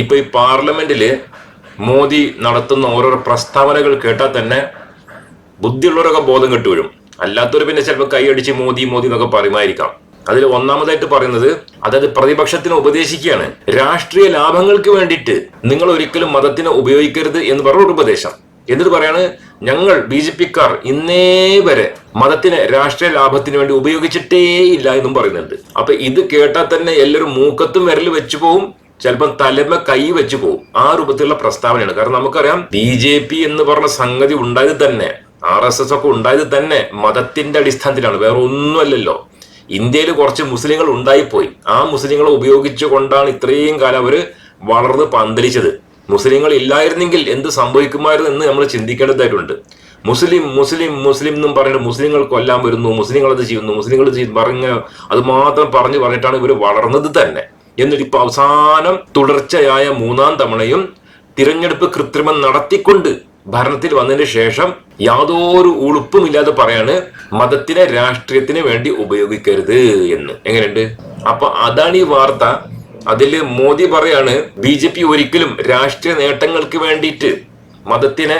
ഇപ്പൊ ഈ പാർലമെന്റിൽ മോദി നടത്തുന്ന ഓരോരോ പ്രസ്താവനകൾ കേട്ടാൽ തന്നെ ബുദ്ധിയുള്ളവരൊക്കെ ബോധം കെട്ടുവരും അല്ലാത്തവർ പിന്നെ ചിലപ്പോൾ കൈയടിച്ച് മോദി മോദി എന്നൊക്കെ പറയുമായിരിക്കാം. അതിൽ ഒന്നാമതായിട്ട് പറയുന്നത് അതായത് പ്രതിപക്ഷത്തിന് ഉപദേശിക്കുകയാണ്. രാഷ്ട്രീയ ലാഭങ്ങൾക്ക് വേണ്ടിയിട്ട് നിങ്ങൾ ഒരിക്കലും മതത്തിനെ ഉപയോഗിക്കരുത് എന്ന് പറഞ്ഞ ഒരു ഉപദേശം. എന്നിട്ട് പറയാണ് ഞങ്ങൾ ബി ജെ പിക്കാർ ഇന്നേ വരെ മതത്തിനെ രാഷ്ട്രീയ ലാഭത്തിന് വേണ്ടി ഉപയോഗിച്ചിട്ടേ ഇല്ല എന്നും പറയുന്നുണ്ട്. അപ്പൊ ഇത് കേട്ടാൽ തന്നെ എല്ലാവരും മൂക്കത്തും വിരൽ വെച്ചു പോവും. ചിലപ്പം തലമ കൈ വെച്ച് പോകും ആ രൂപത്തിലുള്ള പ്രസ്താവനയാണ്. കാരണം നമുക്കറിയാം ബി ജെ പി എന്ന് പറഞ്ഞ സംഗതി ഉണ്ടായത് തന്നെ ആർ എസ് എസ് ഒക്കെ ഉണ്ടായത് തന്നെ മതത്തിന്റെ അടിസ്ഥാനത്തിലാണ്. വേറെ ഒന്നുമല്ലല്ലോ. ഇന്ത്യയിൽ കുറച്ച് മുസ്ലിങ്ങൾ ഉണ്ടായിപ്പോയി. ആ മുസ്ലിങ്ങളെ ഉപയോഗിച്ചുകൊണ്ടാണ് ഇത്രയും കാലം അവർ വളർന്ന് പന്തലിച്ചത്. മുസ്ലിങ്ങൾ ഇല്ലായിരുന്നെങ്കിൽ എന്ത് സംഭവിക്കുമായിരുന്നു എന്ന് നമ്മൾ ചിന്തിക്കേണ്ടതായിട്ടുണ്ട്. മുസ്ലിം മുസ്ലിം മുസ്ലിം എന്നും പറഞ്ഞിട്ട് മുസ്ലിങ്ങൾ കൊല്ലാൻ വരുന്നു മുസ്ലിങ്ങൾ അത് ചെയ്യുന്നു മുസ്ലിങ്ങൾ പറഞ്ഞ് അത് മാത്രം പറഞ്ഞു പറഞ്ഞിട്ടാണ് ഇവർ വളർന്നത് തന്നെ. എന്നിട്ട് ഇപ്പൊ അവസാനം തുടർച്ചയായ മൂന്നാം തവണയും തിരഞ്ഞെടുപ്പ് കൃത്രിമം നടത്തിക്കൊണ്ട് ഭരണത്തിൽ വന്നതിന് ശേഷം യാതൊരു ഉളുപ്പുമില്ലാതെ പറയാണ് മതത്തിനെ രാഷ്ട്രീയത്തിന് വേണ്ടി ഉപയോഗിക്കരുത് എന്ന്. എങ്ങനെയുണ്ട്? അപ്പൊ അതാണ് ഈ വാർത്ത. അതിൽ മോദി പറയാണ് ബി ജെ പി ഒരിക്കലും രാഷ്ട്രീയ നേട്ടങ്ങൾക്ക് വേണ്ടിയിട്ട് മതത്തിനെ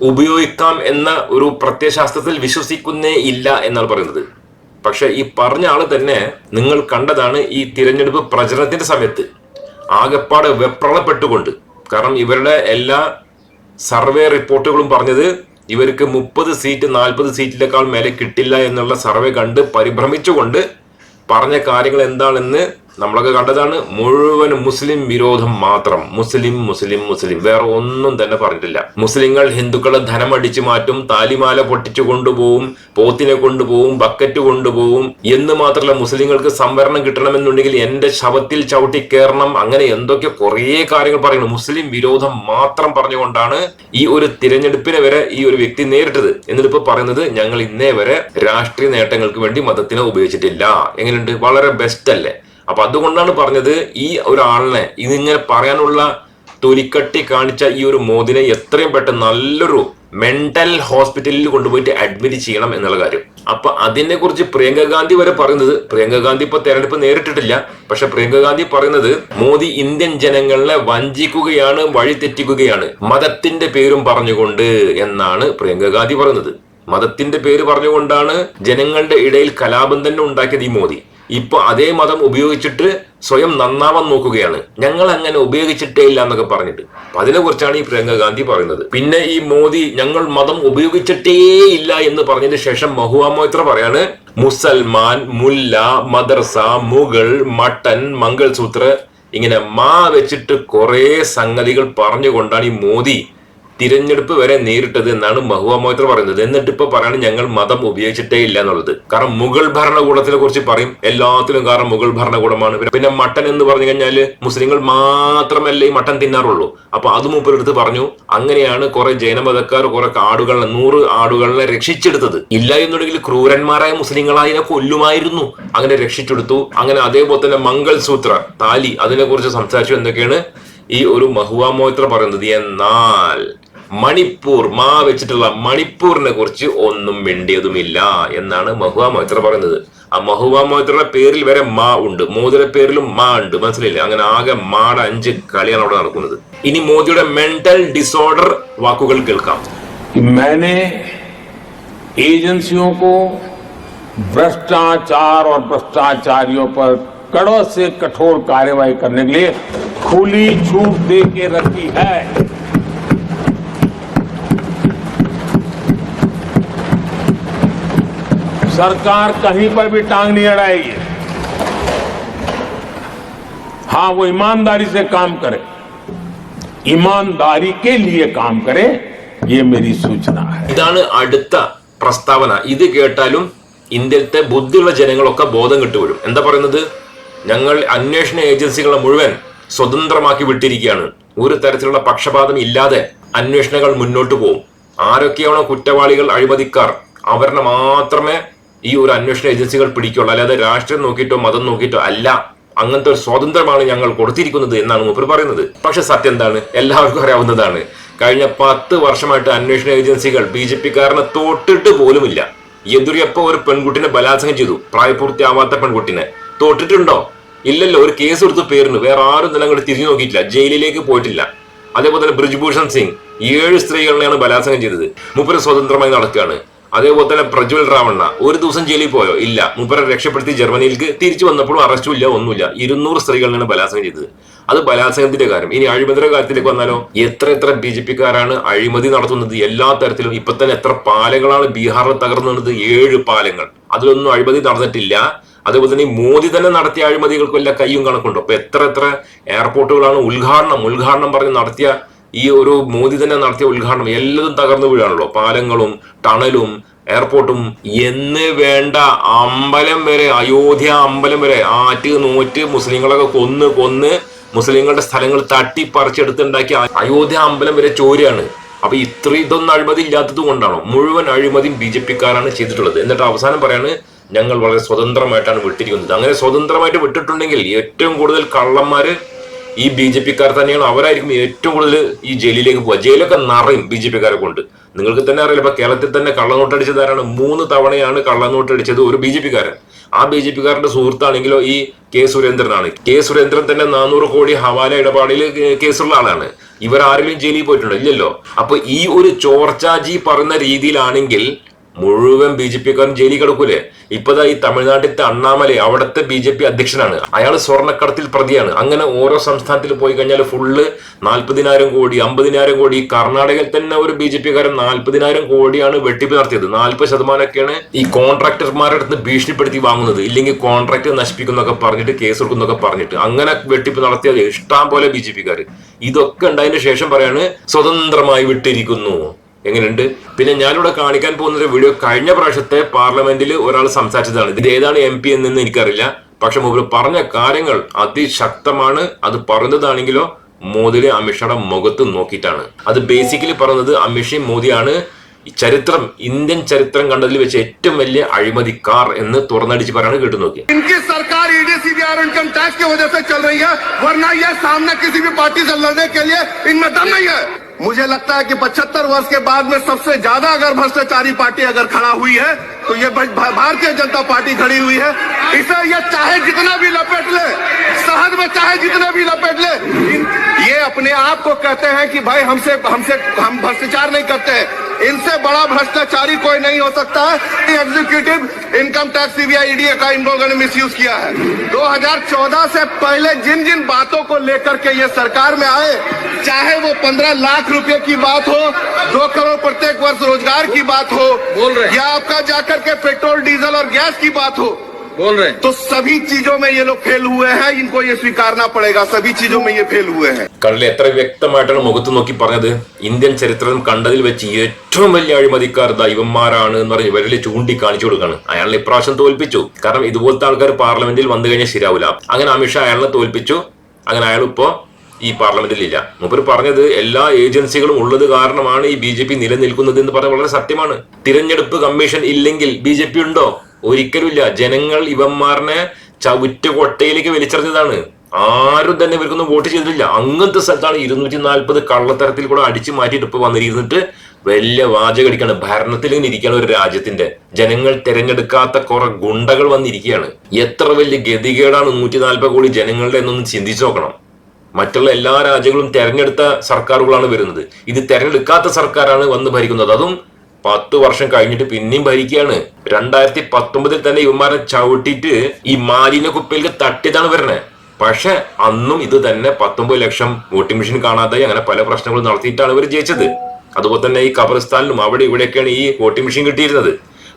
ഉപയോഗിക്കാം എന്ന ഒരു പ്രത്യയശാസ്ത്രത്തിൽ വിശ്വസിക്കുന്നേ ഇല്ല എന്നാണ് പറയുന്നത്. പക്ഷെ ഈ പറഞ്ഞ ആൾ തന്നെ നിങ്ങൾ കണ്ടതാണ് ഈ തിരഞ്ഞെടുപ്പ് പ്രചരണത്തിന്റെ സമയത്ത്. ആകെപ്പാട് വെപ്രളപ്പെട്ടുകൊണ്ട്. കാരണം ഇവരുടെ എല്ലാ സർവേ റിപ്പോർട്ടുകളും പറഞ്ഞത് ഇവർക്ക് മുപ്പത് സീറ്റ് നാൽപ്പത് സീറ്റിനേക്കാൾ മേലെ കിട്ടില്ല എന്നുള്ള സർവേ കണ്ട് പരിഭ്രമിച്ചുകൊണ്ട് പറഞ്ഞ കാര്യങ്ങൾ എന്താണെന്ന് നമ്മളൊക്കെ കണ്ടതാണ് മുഴുവൻ മുസ്ലിം വിരോധം മാത്രം. മുസ്ലിം മുസ്ലിം മുസ്ലിം. വേറെ ഒന്നും തന്നെ പറഞ്ഞിട്ടില്ല. മുസ്ലിങ്ങൾ ഹിന്ദുക്കളെ ധനം അടിച്ചു മാറ്റും താലിമാല പൊട്ടിച്ചു കൊണ്ടുപോകും പോത്തിനെ കൊണ്ടുപോകും ബക്കറ്റ് കൊണ്ടുപോകും എന്ന് മാത്രമല്ല മുസ്ലിങ്ങൾക്ക് സംവരണം കിട്ടണമെന്നുണ്ടെങ്കിൽ എന്റെ ശവത്തിൽ ചവിട്ടി കയറണം അങ്ങനെ എന്തൊക്കെ കുറേ കാര്യങ്ങൾ പറയുന്നു. മുസ്ലിം വിരോധം മാത്രം പറഞ്ഞുകൊണ്ടാണ് ഈ ഒരു തിരഞ്ഞെടുപ്പിനെ വരെ ഈ ഒരു വ്യക്തി നേരിട്ടത്. എന്നിട്ട് ഇപ്പൊ പറയുന്നത് ഞങ്ങൾ ഇന്നേ വരെ രാഷ്ട്രീയ നേട്ടങ്ങൾക്ക് വേണ്ടി മതത്തിനെ ഉപയോഗിച്ചിട്ടില്ല. എങ്ങനെയുണ്ട്? വളരെ ബെസ്റ്റ് അല്ലേ? അപ്പൊ അതുകൊണ്ടാണ് പറഞ്ഞത് ഈ ഒരാളിനെ ഇതിങ്ങനെ പറയാനുള്ള തൊലിക്കട്ടി കാണിച്ച ഈ ഒരു മോദിനെ എത്രയും പെട്ടെന്ന് നല്ലൊരു മെന്റൽ ഹോസ്പിറ്റലിൽ കൊണ്ടുപോയിട്ട് അഡ്മിറ്റ് ചെയ്യണം എന്നുള്ള കാര്യം. അപ്പൊ അതിനെ കുറിച്ച് പ്രിയങ്ക ഗാന്ധി വരെ പറയുന്നത് പ്രിയങ്ക ഗാന്ധി ഇപ്പൊ തെരഞ്ഞെടുപ്പ് നേരിട്ടിട്ടില്ല പക്ഷെ പ്രിയങ്ക ഗാന്ധി പറയുന്നത് മോദി ഇന്ത്യൻ ജനങ്ങളെ വഞ്ചിക്കുകയാണ് വഴിതെറ്റിക്കുകയാണ് മതത്തിന്റെ പേരും പറഞ്ഞുകൊണ്ട് എന്നാണ് പ്രിയങ്ക ഗാന്ധി പറയുന്നത്. മതത്തിന്റെ പേര് പറഞ്ഞുകൊണ്ടാണ് ജനങ്ങളുടെ ഇടയിൽ കലാപം തന്നെ ഉണ്ടാക്കിയത് ഈ മോദി. ഇപ്പൊ അതേ മതം ഉപയോഗിച്ചിട്ട് സ്വയം നന്നാവാൻ നോക്കുകയാണ്. ഞങ്ങൾ അങ്ങനെ ഉപയോഗിച്ചിട്ടേ ഇല്ല എന്നൊക്കെ പറഞ്ഞിട്ട്. അപ്പൊ അതിനെ കുറിച്ചാണ് ഈ പ്രിയങ്ക ഗാന്ധി പറയുന്നത്. പിന്നെ ഈ മോദി ഞങ്ങൾ മതം ഉപയോഗിച്ചിട്ടേ ഇല്ല എന്ന് പറഞ്ഞതിന് ശേഷം മഹുവ മൊയ്ത്ര പറയാണ് മുസൽമാൻ മുല്ല മദർസ മുഗൾ മട്ടൻ മംഗൾസൂത്ര ഇങ്ങനെ മാ വെച്ചിട്ട് കുറെ സംഗതികൾ പറഞ്ഞുകൊണ്ടാണ് ഈ മോദി തിരഞ്ഞെടുപ്പ് വരെ നേരിട്ടത് എന്നാണ് മഹുവ മൊയ്ത്ര പറയുന്നത്. എന്നിട്ട് ഇപ്പൊ പറയാണ് ഞങ്ങൾ മതം ഉപയോഗിച്ചിട്ടേ ഇല്ല എന്നുള്ളത്. കാരണം മുഗൾ ഭരണകൂടത്തിനെ കുറിച്ച് പറയും. എല്ലാത്തിലും കാരണം മുഗൾ ഭരണകൂടമാണ്. പിന്നെ- മട്ടൻ എന്ന് പറഞ്ഞു കഴിഞ്ഞാൽ മുസ്ലിങ്ങൾ മാത്രമല്ല ഈ മട്ടൻ തിന്നാറുള്ളൂ. അപ്പൊ അത് മൂപ്പരെടുത്ത് പറഞ്ഞു. അങ്ങനെയാണ് കുറെ ജൈനമതക്കാർ കുറെ ആടുകളെ നൂറ് ആടുകളെ രക്ഷിച്ചെടുത്തത്. ഇല്ല എന്നുണ്ടെങ്കിൽ ക്രൂരന്മാരായ മുസ്ലിങ്ങളായതിനെ കൊല്ലുമായിരുന്നു. അങ്ങനെ രക്ഷിച്ചെടുത്തു. അങ്ങനെ അതേപോലെ തന്നെ മംഗൾസൂത്ര താലി അതിനെ കുറിച്ച് സംസാരിച്ചു. എന്തൊക്കെയാണ് ഈ ഒരു മഹുവാമോത്ര പറയുന്നത്. എന്നാൽ മണിപ്പൂർ മാ വെച്ചിട്ടുള്ള മണിപ്പൂരിനെ കുറിച്ച് ഒന്നും വേണ്ടിയതുമില്ല എന്നാണ് മഹുവ മൊയ്ത്ര പറയുന്നത് ആ മഹുവ മൊയ്ത്രയുടെ പേരിൽ വരെ മാ ഉണ്ട് മോദിയുടെ പേരിലും മാ ഉണ്ട് മനസ്സിലായില്ലേ അങ്ങനെ ആകെ മാടെ അഞ്ച് കളിയാണ് അവിടെ നടക്കുന്നത് ഇനി മോദിയുടെ മെന്റൽ ഡിസോർഡർ വാക്കുകൾ കേൾക്കാം कि मैंने एजेंसियों को भ्रष्टाचार और भ्रष्टाचारियों पर कड़ो से कठोर कार्रवाई करने के लिए खुली छूट दे के रखी है सरकार कहीं पर भी टांग नहीं अड़ाएगी हाँ वो ईमानदारी से काम करे ईमानदारी के लिए काम करे ये मेरी सूचना है ഇതാണ് അടുത്ത പ്രസ്താവന ഇത് കേട്ടാലും ഇന്ത്യയിലത്തെ ബുദ്ധിയുള്ള ജനങ്ങളൊക്കെ ബോധം കിട്ടുവരും എന്താ പറയുന്നത് ഞങ്ങൾ അന്വേഷണ ഏജൻസികളെ മുഴുവൻ സ്വതന്ത്രമാക്കി വിട്ടിരിക്കുകയാണ് ഒരു തരത്തിലുള്ള പക്ഷപാതം ഇല്ലാതെ അന്വേഷണങ്ങൾ മുന്നോട്ട് പോകും ആരൊക്കെയാണോ കുറ്റവാളികൾ അഴിമതിക്കാർ അവരെ മാത്രമേ ഈ ഒരു അന്വേഷണ ഏജൻസികൾ പിടിക്കുള്ളൂ. അല്ലാതെ രാഷ്ട്രീയം നോക്കിയിട്ടോ മതം നോക്കിയിട്ടോ അല്ല. അങ്ങനത്തെ ഒരു സ്വാതന്ത്ര്യമാണ് ഞങ്ങൾ കൊടുത്തിരിക്കുന്നത് എന്നാണ് മൂപ്പർ പറയുന്നത്. പക്ഷെ സത്യം എന്താണ്? എല്ലാവർക്കും അറിയാവുന്നതാണ്. കഴിഞ്ഞ പത്ത് വർഷമായിട്ട് അന്വേഷണ ഏജൻസികൾ ബി ജെ പിക്കാരനെ തൊട്ടിട്ട് പോലുമില്ല. യെദ്യൂരപ്പ ഒരു പെൺകുട്ടിനെ ബലാത്സംഗം ചെയ്തു? പ്രായപൂർത്തിയാവാത്ത പെൺകുട്ടിനെ. തൊട്ടിട്ടുണ്ടോ? ഇല്ലല്ലോ ഒരു കേസ് എടുത്ത് പേരിന്. വേറെ ആരും തന്നെ അങ്ങോട്ട് തിരിഞ്ഞു നോക്കിയിട്ടില്ല. ജയിലിലേക്ക് പോയിട്ടില്ല. അതേപോലെ തന്നെ ബ്രിജ്ഭൂഷൺ സിംഗ് ഏഴ് സ്ത്രീകളെയാണ് ബലാത്സംഗം ചെയ്തത്. മൂപ്പര് സ്വതന്ത്രമായി നടക്കുകയാണ്. അതേപോലെ തന്നെ പ്രജ്വൽ റാവണ്ണ ഒരു ദിവസം ജയിലിൽ പോയോ? ഇല്ല. മൂപ്പരെ രക്ഷപ്പെടുത്തി ജർമ്മനിയിലേക്ക് തിരിച്ചു വന്നപ്പോഴും അറസ്റ്റും ഇല്ല ഒന്നുമില്ല. ഇരുന്നൂറ് സ്ത്രീകളാണ് ബലാത്സംഗം ചെയ്തത്. അത് ബലാത്സംഗത്തിന്റെ കാര്യം. ഇനി അഴിമതിയുടെ കാര്യത്തിലേക്ക് വന്നാലോ? എത്ര എത്ര ബി ജെ പിക്കാരാണ് അഴിമതി നടത്തുന്നത് എല്ലാ തരത്തിലും. ഇപ്പൊ തന്നെ എത്ര പാലങ്ങളാണ് ബീഹാറിൽ തകർന്നത് ഏഴ് പാലങ്ങൾ. അതിലൊന്നും അഴിമതി നടന്നിട്ടില്ല. അതേപോലെ തന്നെ മോദി തന്നെ നടത്തിയ അഴിമതികൾക്കെല്ലാം കൈയും കണക്കുണ്ടോ. അപ്പൊ എത്ര എത്ര എയർപോർട്ടുകളാണ് ഉദ്ഘാടനം ഉദ്ഘാടനം പറഞ്ഞ് നടത്തിയ ഈ ഒരു മോദി തന്നെ നടത്തിയ ഉദ്ഘാടനം എല്ലതും തകർന്നു വീഴാണല്ലോ. പാലങ്ങളും ടണലും എയർപോർട്ടും എന്ന് വേണ്ട അമ്പലം വരെ അയോധ്യ അമ്പലം വരെ ആറ്റ് നൂറ്റ് മുസ്ലിങ്ങളൊക്കെ കൊന്ന് കൊന്ന് മുസ്ലിങ്ങളുടെ സ്ഥലങ്ങൾ തട്ടിപ്പറിച്ചെടുത്തുണ്ടാക്കിയ അയോധ്യ അമ്പലം വരെ ചോരയാണ് അപ്പൊ ഇത്ര ഇതൊന്നും അഴിമതി ഇല്ലാത്തത് കൊണ്ടാണോ? മുഴുവൻ അഴിമതിയും ബി ജെ പിക്കാരാണ് ചെയ്തിട്ടുള്ളത്. എന്നിട്ട് അവസാനം പറയാണ് ഞങ്ങൾ വളരെ സ്വതന്ത്രമായിട്ടാണ് വിട്ടിരിക്കുന്നത്. അങ്ങനെ സ്വതന്ത്രമായിട്ട് വിട്ടിട്ടുണ്ടെങ്കിൽ ഏറ്റവും കൂടുതൽ കള്ളന്മാര് ഈ ബി ജെ പിക്കാർ തന്നെയാണ് അവരായിരിക്കും ഏറ്റവും കൂടുതൽ ഈ ജയിലിലേക്ക് പോവുക. ജയിലൊക്കെ നിറയും ബി ജെ പിക്കാരെ കൊണ്ട്. നിങ്ങൾക്ക് തന്നെ അറിയില്ല ഇപ്പൊ കേരളത്തിൽ തന്നെ കള്ളനോട്ടടിച്ചത് ആരാണ് മൂന്ന് തവണയാണ് കള്ളനോട്ടടിച്ചത് ഒരു ബി ജെ പിക്കാരൻ. ആ ബി ജെ പിക്കാരന്റെ സുഹൃത്താണെങ്കിലോ ഈ കെ സുരേന്ദ്രനാണ്. കെ സുരേന്ദ്രൻ തന്നെ നാനൂറ് കോടി ഹവാല ഇടപാടിൽ കേസുള്ള ആളാണ്. ഇവർ ആരെങ്കിലും ജയിലിൽ പോയിട്ടുണ്ടോ? ഇല്ലല്ലോ. അപ്പൊ ഈ ഒരു ചോർച്ചാജി പറയുന്ന രീതിയിലാണെങ്കിൽ മുഴുവൻ ബി ജെ പിക്കാരും ജയിലിൽ കിടക്കൂലേ? ഇപ്പതാ ഈ തമിഴ്നാട്ടിലത്തെ അണ്ണാമലെ അവിടുത്തെ ബി ജെ പി അധ്യക്ഷനാണ്. അയാൾ സ്വർണക്കടത്തിൽ പ്രതിയാണ്. അങ്ങനെ ഓരോ സംസ്ഥാനത്തിൽ പോയി കഴിഞ്ഞാൽ ഫുള്ള് നാൽപ്പതിനായിരം കോടി അമ്പതിനായിരം കോടി. കർണാടകയിൽ തന്നെ ഒരു ബി ജെ പിക്കാരൻ നാൽപ്പതിനായിരം കോടിയാണ് വെട്ടിപ്പ് നടത്തിയത്. നാൽപ്പത് ശതമാനമൊക്കെയാണ് ഈ കോൺട്രാക്ടർമാരുടെ അടുത്ത് ഭീഷണിപ്പെടുത്തി വാങ്ങുന്നത്. ഇല്ലെങ്കിൽ കോൺട്രാക്ട് നശിപ്പിക്കുന്നൊക്കെ പറഞ്ഞിട്ട് കേസ് എടുക്കുന്നൊക്കെ പറഞ്ഞിട്ട്. അങ്ങനെ വെട്ടിപ്പ് നടത്തിയത് ഇഷ്ടം പോലെ ബി ജെ പിക്കാർ ഇതൊക്കെ ഉണ്ടായതിനു ശേഷം പറയാണ് സ്വതന്ത്രമായി വിട്ടിരിക്കുന്നു. എങ്ങനെയുണ്ട്? പിന്നെ ഞാനിവിടെ കാണിക്കാൻ പോകുന്ന ഒരു വീഡിയോ കഴിഞ്ഞ പ്രാവശ്യത്തെ പാർലമെന്റിൽ ഒരാൾ സംസാരിച്ചതാണ്. ഇത് ഏതാണ് എം പി എന്നെന്ന് എനിക്കറിയില്ല. പക്ഷെ മുമ്പ് പറഞ്ഞ കാര്യങ്ങൾ അതിശക്തമാണ്. അത് പറഞ്ഞതാണെങ്കിലോ മോദി അമിത്ഷയുടെ മുഖത്ത് നോക്കിയിട്ടാണ്. അത് ബേസിക്കലി പറഞ്ഞത് അമിത്ഷയും മോദിയാണ്. ചരിത്രം ഇന്ത്യൻ ചരിത്രം കണ്ടതിൽ വെച്ച് ഏറ്റവും വലിയ അഴിമതിക്കാർ എന്ന് തുറന്നടിച്ച് പറയാണ് കേട്ടു നോക്കി സർക്കാർ मुझे लगता है कि 75 वर्ष के बाद में सबसे ज़्यादा अगर भ्रष्टाचारी पार्टी अगर खड़ा हुई है तो ये भारतीय जनता पार्टी खड़ी हुई है। इसे ये चाहे जितना भी लपेट ले शहद में चाहे जितना भी लपेट ले, ये अपने आप को कहते हैं कि भाई हमसे हमसे, हम भ्रष्टाचार नहीं करते। हैं इनसे बड़ा भ्रष्टाचारी कोई नहीं हो सकता है executive income tax CBI ED का इन लोगों ने मिसयूज किया है। 2014 से पहले जिन जिन बातों को लेकर के ये सरकार में आए चाहे वो 15 लाख रुपए की बात हो दो करोड़ प्रत्येक वर्ष रोज़गार की बात हो बोल रहे या आपका जाकर के पेट्रोल डीजल और गैस की बात हो बोल रहे हैं तो सभी चीजों में ये लोग फेल हुए हैं इनको ये स्वीकारना पड़ेगा सभी चीजों में ये फेल हुए हैं കണ്ടില്ലേ എത്ര വ്യക്തമായിട്ടാണ് മുഖത്ത് നോക്കി പറഞ്ഞത് ഇന്ത്യൻ ചരിത്രം കണ്ടതിൽ വെച്ച് ഏറ്റവും വലിയ അഴിമതിക്കാർ ദൈവന്മാരാണ് എന്ന് പറഞ്ഞ് ഇവരിൽ ചൂണ്ടി കാണിച്ചു കൊടുക്കാണ് അയാളെ ഇപ്രാവശ്യം തോൽപ്പിച്ചു കാരണം ഇതുപോലത്തെ ആൾക്കാർ പാർലമെന്റിൽ വന്നു കഴിഞ്ഞാൽ ശരിയാവില്ല അങ്ങനെ അമിത്ഷാ അയാളെ തോൽപ്പിച്ചു അങ്ങനെ അയാൾ ഇപ്പോ ഈ പാർലമെന്റിൽ ഇല്ല മൂപ്പർ പറഞ്ഞത് എല്ലാ ഏജൻസികളും ഉള്ളത് കാരണമാണ് ഈ ബി ജെ പി നിലനിൽക്കുന്നത് എന്ന് പറഞ്ഞ വളരെ സത്യമാണ് തിരഞ്ഞെടുപ്പ് കമ്മീഷൻ ഇല്ലെങ്കിൽ ബി ജെ പി ഉണ്ടോ ഒരിക്കലുമില്ല. ജനങ്ങൾ ഇവന്മാരനെ ചവിറ്റ കൊട്ടയിലേക്ക് വലിച്ചെറിഞ്ഞതാണ്. ആരും തന്നെ ഇവർക്കൊന്നും വോട്ട് ചെയ്തിട്ടില്ല. അങ്ങനത്തെ സ്ഥലത്താണ് ഇരുന്നൂറ്റി നാൽപ്പത് കള്ളത്തരത്തിൽ കൂടെ അടിച്ചു മാറ്റിയിട്ട് ഇപ്പൊ വന്നിരുന്നിട്ട് വലിയ വാചകടിക്കാണ് ഭരണത്തിൽ ഇങ്ങനെ ഇരിക്കുകയാണ് ഒരു രാജ്യത്തിന്റെ ജനങ്ങൾ തിരഞ്ഞെടുക്കാത്ത കുറെ ഗുണ്ടകൾ വന്നിരിക്കുകയാണ്. എത്ര വലിയ ഗതികേടാണ് നൂറ്റി നാൽപ്പത് കോടി ജനങ്ങളുടെ എന്നൊന്ന് ചിന്തിച്ചു നോക്കണം. മറ്റുള്ള എല്ലാ രാജ്യങ്ങളും തെരഞ്ഞെടുത്ത സർക്കാരുകളാണ് വരുന്നത്. ഇത് തെരഞ്ഞെടുക്കാത്ത സർക്കാരാണ് വന്ന് ഭരിക്കുന്നത്. അതും പത്ത് വർഷം കഴിഞ്ഞിട്ട് പിന്നെയും ഭരിക്കുകയാണ്. രണ്ടായിരത്തി പത്തൊമ്പതിൽ തന്നെ ഇവന്മാരെ ചവിട്ടിയിട്ട് ഈ മാലിന്യ കുപ്പയിലേക്ക് തട്ടിയതാണ് വരണേ പക്ഷെ അന്നും ഇത് തന്നെ പത്തൊമ്പത് ലക്ഷം വോട്ടിംഗ് മെഷീൻ കാണാതായി അങ്ങനെ പല പ്രശ്നങ്ങളും നടത്തിയിട്ടാണ് ഇവർ ജയിച്ചത്. അതുപോലെ തന്നെ ഈ ഖബറിസ്ഥാനിലും അവിടെ ഇവിടെയൊക്കെയാണ് ഈ വോട്ടിംഗ് മെഷീൻ കിട്ടിയിരുന്നത്.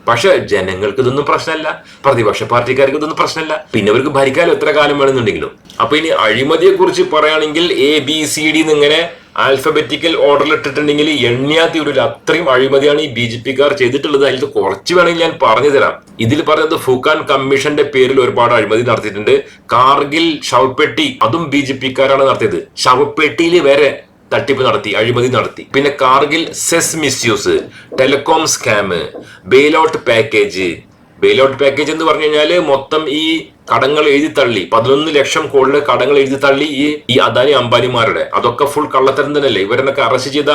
പക്ഷെ ജനങ്ങൾക്ക് ഇതൊന്നും പ്രശ്നമല്ല പ്രതിപക്ഷ പാർട്ടിക്കാർക്ക് ഇതൊന്നും പ്രശ്നമല്ല. പിന്നെ അവർക്ക് ഭരിക്കാൻ എത്ര കാലം വേണമെന്നുണ്ടെങ്കിലും. അപ്പൊ ഇനി അഴിമതിയെ കുറിച്ച് പറയുകയാണെങ്കിൽ എ ബി സി ഡി എന്നിങ്ങനെ ആൽഫബറ്റിക്കൽ ഓർഡറിൽ ഇട്ടിട്ടുണ്ടെങ്കിൽ എണ്ണിയാത്തി ഒരു അത്രയും അഴിമതിയാണ് ഈ ബി ജെ പിക്കാർ ചെയ്തിട്ടുള്ളത്. അതിൽ കുറച്ച് വേണമെങ്കിൽ ഞാൻ പറഞ്ഞു തരാം. ഇതിൽ പറഞ്ഞത് ഫുക്കാൻ കമ്മീഷന്റെ പേരിൽ ഒരുപാട് അഴിമതി നടത്തിയിട്ടുണ്ട്. കാർഗിൽ ശവപ്പെട്ടി അതും ബി ജെ പിക്കാരാണ് നടത്തിയത്. ശവപ്പെട്ടിയിൽ വരെ തട്ടിപ്പ് നടത്തി അഴിമതി നടത്തി. പിന്നെ Kargil cess misuse telecom scam bailout package. Bailout package എന്ന് പറഞ്ഞു കഴിഞ്ഞാൽ മൊത്തം ഈ കടങ്ങൾ എഴുതി തള്ളി. പതിനൊന്ന് ലക്ഷം കോടിയുടെ കടങ്ങൾ എഴുതി തള്ളി ഈ ഈ അദാനി അംബാനിമാരുടെ. അതൊക്കെ ഫുൾ കള്ളത്തരം തന്നെയല്ലേ? ഇവരെന്നൊക്കെ അറസ്റ്റ് ചെയ്ത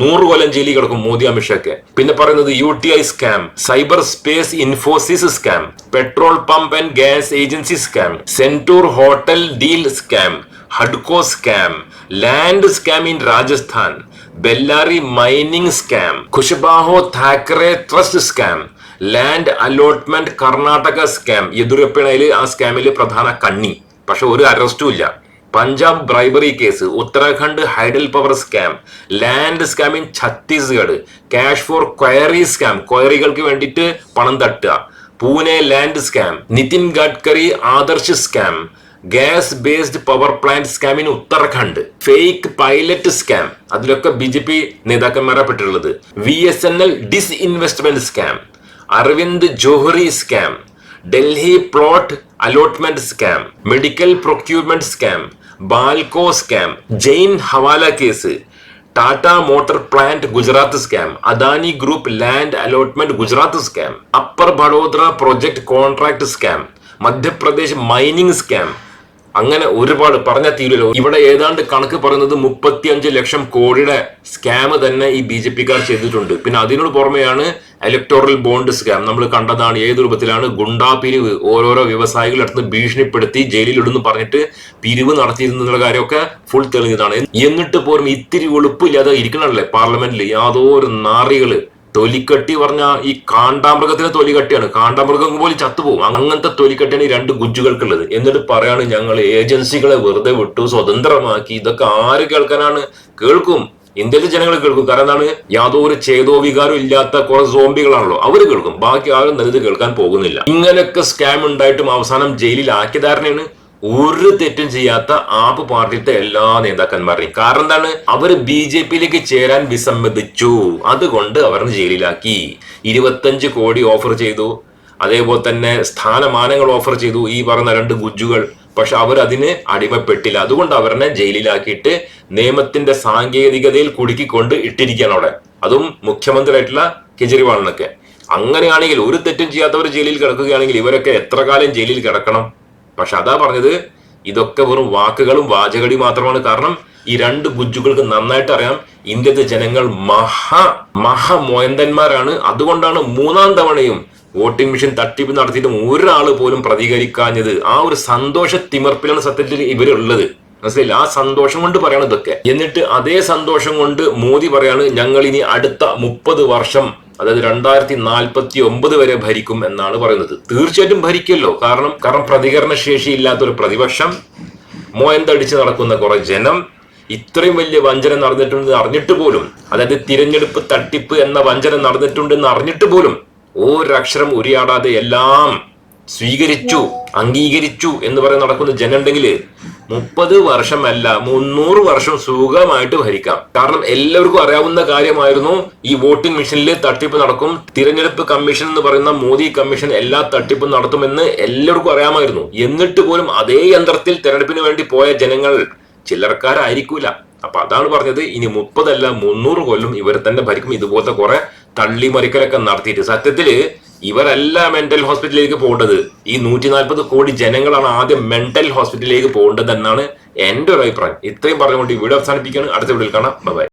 നൂറ് കൊല്ലം ജയിലിൽ കിടക്കും മോദി അമിത്ഷാക്ക്. പിന്നെ പറയുന്നത് U T I scam cyber space Infosys scam petrol pump and gas agency scam Centaur hotel deal scam ഹഡ്കോ scam land scam in Rajasthan Bellary mining scam Kushabhau Thackeray trust scam land allotment Karnataka scam യെദ്യൂരപ്പണയിൽ ആ സ്കാമിൽ പ്രധാന കണ്ണി. പക്ഷെ ഒരു അറസ്റ്റും ഇല്ല. Punjab bribery case Uttarakhand hydel power scam land scam in Chhattisgarh cash for query scam ക്വയറികൾക്ക് വേണ്ടിയിട്ട് പണം തട്ടുക. Pune land scam Nitin Gadkari Adarsh scam gas based power plant സ്കാമിന് Uttarakhand. Fake pilot scam. അതിലൊക്കെ ബി ജെ പി നേതാക്കന്മാരാ പെട്ടിട്ടുള്ളത്. V S N L disinvestment scam. Arvind Johari scam. Delhi plot allotment scam. Medical procurement scam. BALCO scam. Jain hawala case. Tata motor plant Gujarat scam. Adani group land allotment Gujarat scam. Upper Vadodara project contract scam. Madhya Pradesh mining scam. അങ്ങനെ ഒരുപാട് പറഞ്ഞ തീരുമല്ലോ ഇവിടെ ഏതാണ്ട് കണക്ക് പറയുന്നത് മുപ്പത്തിയഞ്ച് ലക്ഷം കോടിയുടെ scam തന്നെ ഈ ബി ജെ പിക്കാർ ചെയ്തിട്ടുണ്ട്. പിന്നെ അതിനോട് പുറമെയാണ് ഇലക്ടോറൽ ബോണ്ട് സ്കാം നമ്മൾ കണ്ടതാണ് ഏത് രൂപത്തിലാണ് ഗുണ്ടാ പിരിവ് ഓരോരോ വ്യവസായികളടുത്ത് ഭീഷണിപ്പെടുത്തി ജയിലിലിടുന്നു പറഞ്ഞിട്ട് പിരിവ് നടത്തിയിരുന്നുള്ള കാര്യമൊക്കെ ഫുൾ തെളിഞ്ഞതാണ്. എന്നിട്ട് പോലും ഇത്തിരി ഒളിപ്പില്ലാതെ ഇരിക്കണല്ലേ പാർലമെന്റിൽ യാതൊരു നാറികൾ തൊലിക്കട്ടി പറഞ്ഞ ഈ കാണ്ടാമൃഗത്തിന് തൊലിക്കട്ടിയാണ്. കാണ്ടാമൃഗം പോലും ചത്തുപോകും അങ്ങനത്തെ തൊലിക്കട്ടിയാണ് ഈ രണ്ട് ഗുജ്ജുകൾക്കുള്ളത്. എന്നിട്ട് പറയാണ് ഞങ്ങൾ ഏജൻസികളെ വെറുതെ വിട്ടു സ്വതന്ത്രമാക്കി. ഇതൊക്കെ ആര് കേൾക്കാനാണ്? കേൾക്കും. ഇന്ത്യയിലെ ജനങ്ങൾ കേൾക്കും. കാരണം എന്താണ്? യാതൊരു ചേതോ വികാരം ഇല്ലാത്ത കുറെ സോംബികളാണല്ലോ. അവർ കേൾക്കും. ബാക്കി ആരും നല്ലത് കേൾക്കാൻ പോകുന്നില്ല. ഇങ്ങനെയൊക്കെ സ്കാം ഉണ്ടായിട്ടും അവസാനം ജയിലിൽ ആക്കിയതാരനാണ് ഒരു തെറ്റും ചെയ്യാത്ത ആപ്പ് പാർട്ടിയിലത്തെ എല്ലാ നേതാക്കന്മാരെയും കാരണം എന്താണ്? അവർ ബി ജെ പിയിലേക്ക് ചേരാൻ വിസമ്മതിച്ചു. അതുകൊണ്ട് അവരെ ജയിലിലാക്കി. ഇരുപത്തഞ്ച് കോടി ഓഫർ ചെയ്തു. അതേപോലെ തന്നെ സ്ഥാനമാനങ്ങൾ ഓഫർ ചെയ്തു. ഈ പറഞ്ഞ രണ്ട് ഗുജ്ജുകൾ പക്ഷെ അവർ അതിന് അടിമപ്പെട്ടില്ല. അതുകൊണ്ട് അവരെ ജയിലിലാക്കിയിട്ട് നിയമത്തിന്റെ സാങ്കേതികതയിൽ കുടുക്കിക്കൊണ്ട് ഇട്ടിരിക്കുകയാണ് അവിടെ. അതും മുഖ്യമന്ത്രിയായിട്ടുള്ള കെജ്രിവാളിനൊക്കെ. അങ്ങനെയാണെങ്കിൽ ഒരു തെറ്റും ചെയ്യാത്തവർ ജയിലിൽ കിടക്കുകയാണെങ്കിൽ ഇവരൊക്കെ എത്ര കാലം ജയിലിൽ കിടക്കണം? പക്ഷെ അതാ പറഞ്ഞത് ഇതൊക്കെ വെറും വാക്കുകളും വാചകടി മാത്രമാണ്. കാരണം ഈ രണ്ട് ഗുജ്ജുകൾക്ക് നന്നായിട്ട് അറിയാം ഇന്ത്യത്തെ ജനങ്ങൾ മഹാ മഹാമോയന്തന്മാരാണ് അതുകൊണ്ടാണ് മൂന്നാം തവണയും വോട്ടിംഗ് മെഷീൻ തട്ടിപ്പ് നടത്തിയിട്ടും ഒരാൾ പോലും പ്രതികരിക്കാഞ്ഞത്. ആ ഒരു സന്തോഷ തിമർപ്പിലാണ് സത്യത്തിൽ ഇവരുള്ളത്. മനസ്സിലായില്ല? ആ സന്തോഷം കൊണ്ട് പറയണം ഇതൊക്കെ. എന്നിട്ട് അതേ സന്തോഷം കൊണ്ട് മോദി പറയാണ് ഞങ്ങൾ ഇനി അടുത്ത മുപ്പത് വർഷം അതായത് രണ്ടായിരത്തി നാൽപ്പത്തി ഒമ്പത് വരെ ഭരിക്കും എന്നാണ് പറയുന്നത്. തീർച്ചയായിട്ടും ഭരിക്കുമല്ലോ. കാരണം കാരണം പ്രതികരണ ശേഷി ഇല്ലാത്ത ഒരു പ്രതിപക്ഷം മോയന്തടിച്ച് നടക്കുന്ന കുറെ ജനം ഇത്രയും വലിയ വഞ്ചന നടന്നിട്ടുണ്ടെന്ന് അറിഞ്ഞിട്ട് പോലും അതായത് തിരഞ്ഞെടുപ്പ് തട്ടിപ്പ് എന്ന വഞ്ചന നടന്നിട്ടുണ്ടെന്ന് അറിഞ്ഞിട്ട് പോലും ഒരക്ഷരം ഉരിയാടാതെ എല്ലാം സ്വീകരിച്ചു അംഗീകരിച്ചു എന്ന് പറയാൻ നടക്കുന്ന ജനുണ്ടെങ്കിൽ മുപ്പത് വർഷമല്ല മുന്നൂറ് വർഷം സുഖമായിട്ട് ഭരിക്കാം. കാരണം എല്ലാവർക്കും അറിയാവുന്ന കാര്യമായിരുന്നു ഈ വോട്ടിംഗ് മെഷീനിൽ തട്ടിപ്പ് നടക്കും തിരഞ്ഞെടുപ്പ് കമ്മീഷൻ എന്ന് പറയുന്ന മോദി കമ്മീഷൻ എല്ലാ തട്ടിപ്പും നടത്തുമെന്ന് എല്ലാവർക്കും അറിയാമായിരുന്നു. എന്നിട്ട് പോലും അതേ യന്ത്രത്തിൽ തെരഞ്ഞെടുപ്പിന് വേണ്ടി പോയ ജനങ്ങൾ ചിലർക്കാരായിരിക്കൂല അപ്പൊ അതാണ് പറഞ്ഞത് ഇനി മുപ്പതല്ല മുന്നൂറ് കൊല്ലം ഇവർ തന്നെ ഭരിക്കും. ഇതുപോലത്തെ കുറെ തള്ളിമറിക്കലൊക്കെ നടത്തിയിട്ട് സത്യത്തിൽ ഇവരല്ല മെന്റൽ ഹോസ്പിറ്റലിലേക്ക് പോകേണ്ടത്. ഈ നൂറ്റി നാൽപ്പത് കോടി ജനങ്ങളാണ് ആദ്യം മെന്റൽ ഹോസ്പിറ്റലിലേക്ക് പോകേണ്ടത് എന്നാണ് എന്റെ ഒരു അഭിപ്രായം. ഇത്രയും പറഞ്ഞുകൊണ്ട് ഈ വീഡിയോ അവസാനിപ്പിക്കുകയാണ്. അടുത്ത വീഡിയോ കാണാം. ബൈ